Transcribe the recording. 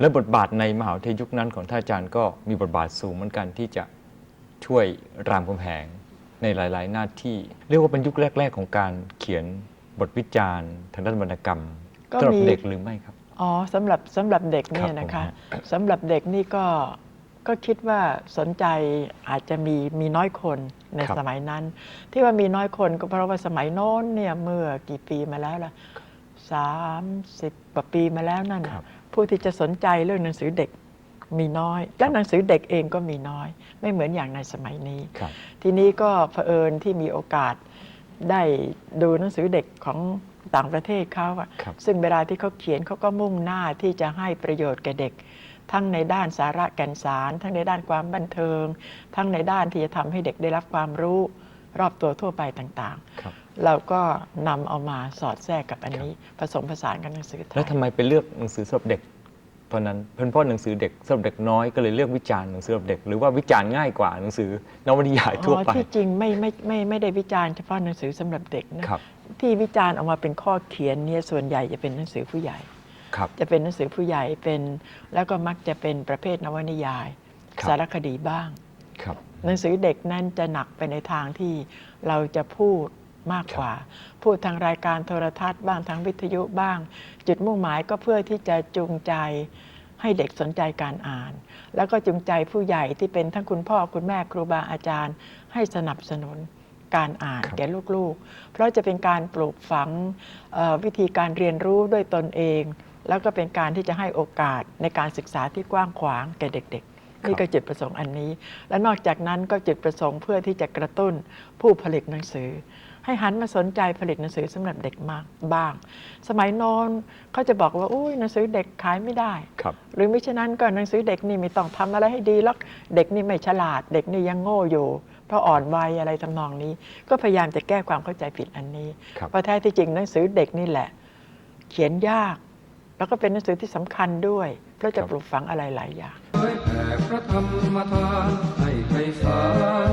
และบทบาทในมหาวิทยาลัยยุคนั้นของท่านอาจารย์ก็มีบทบาทสูงเหมือนกันที่จะช่วยรามคำแหงในหลาย ๆ หน้าที่ เรียกว่าเป็นยุคแรก ๆ ของการเขียนบทวิจารณ์ทางด้านวรรณกรรมก็สำหรับมีเด็กหรือไม่ครับ อ๋อสำหรับสำหรับเด็กเนี่ครัยบนะคะผมสำหรับเด็กนี่ก็ก็คิดว่าสนใจอาจจะมีมีน้อยคนในครับสมัยนั้น ที่ว่ามีน้อยคนก็เพราะว่าสมัยโน้นเนี่ยเมื่อกี่ปีมาแล้วล่ะสามสิบกว่าปีมาแล้วนั่นน่ะครับ ผู้ที่จะสนใจเรื่องหนังสือเด็กมีน้อย และหนังสือเด็กเองก็มีน้อย ไม่เหมือนอย่างในสมัยนี้ครับทีนี้ก็เผอิญที่มีโอกาสได้ดูหนังสือเด็กของต่างประเทศเขาอะครับซึ่งเวลาที่เขาเขียนเขาก็มุ่งหน้าที่จะให้ประโยชน์แก่เด็ก ทั้งในด้านสาระแก่นสาร ทั้งในด้านความบันเทิง ทั้งในด้านที่จะทำให้เด็กได้รับความรู้ รอบตัวทั่วไปต่างครับๆเราก็นำเอามาสอดแทรกกับอันนี้ผสมผสานกับหนังสือไทแล้วยทำไมไปเลือกหนังสือสำหรับเด็กตอนนั้นเป็นเพราะหนังสือเด็กสำหรับเด็กน้อยก็เลยเลือกวิจารณ์หนังสือสำหรับเด็กหรือว่าวิจารณ์ง่ายกว่าหนังสือนวนิยายทั่วอ๋อไปที่จริงไม่ไม่ไม่ไม่ได้วิจารณ์เฉพาะหนังสือสำหรับเด็กนะครับที่วิจารณ์ออกมาเป็นข้อเขียนเนี่ยส่วนใหญ่จะเป็นหนังสือผู้ใหญ่ครับจะเป็นหนังสือผู้ใหญ่เป็น แล้วก็มักจะเป็นประเภทนวนิยายครับสารคดีบ้างครับ หนังสือเด็กนั้นจะหนักไปในทางที่เราจะพูดมากกว่า พูดทางรายการโทรทัศน์บ้างทางวิทยุบ้าง จุดมุ่งหมายก็เพื่อที่จะจูงใจให้เด็กสนใจการอ่าน แล้วก็จูงใจผู้ใหญ่ที่เป็นทั้งคุณพ่อคุณแม่ครูบาอาจารย์ ให้สนับสนุนการอ่านครับแก่ลูกๆ เพราะจะเป็นการปลูกฝังเอ่อวิธีการเรียนรู้ด้วยตนเอง แล้วก็เป็นการที่จะให้โอกาสในการศึกษาที่กว้างขวางแก่เด็ก ๆ นี่ก็จุดประสงค์อันนี้ และนอกจากนั้นก็จุดประสงค์เพื่อที่จะกระตุ้นผู้ผลิตหนังสือ ให้หันมาสนใจผลิตหนังสือสำหรับเด็กมากบ้าง สมัยโน้นเขาจะบอกว่าอุ้ยหนังสือเด็กขายไม่ได้ครับหรือไม่ฉะนั้นก็หนังสือเด็กนี่ไม่ต้องทำอะไรให้ดีหรอกเด็กนี่ไม่ฉลาด เด็กนี่ยังโง่อยู่เพราะอ่อนวัยอะไรทำนองนี้ ก็พยายามจะแก้ความเข้าใจผิดอันนี้ครับเพราะแท้ที่จริงหนังสือเด็กนี่แหละ เขียนยาก แล้วก็เป็นหนังสือที่สำคัญด้วย เพราะจะปลูกฝังอะไรหลายอย่างเผยแผ่พระธรรมทานให้ไพศาลพิชิตชัย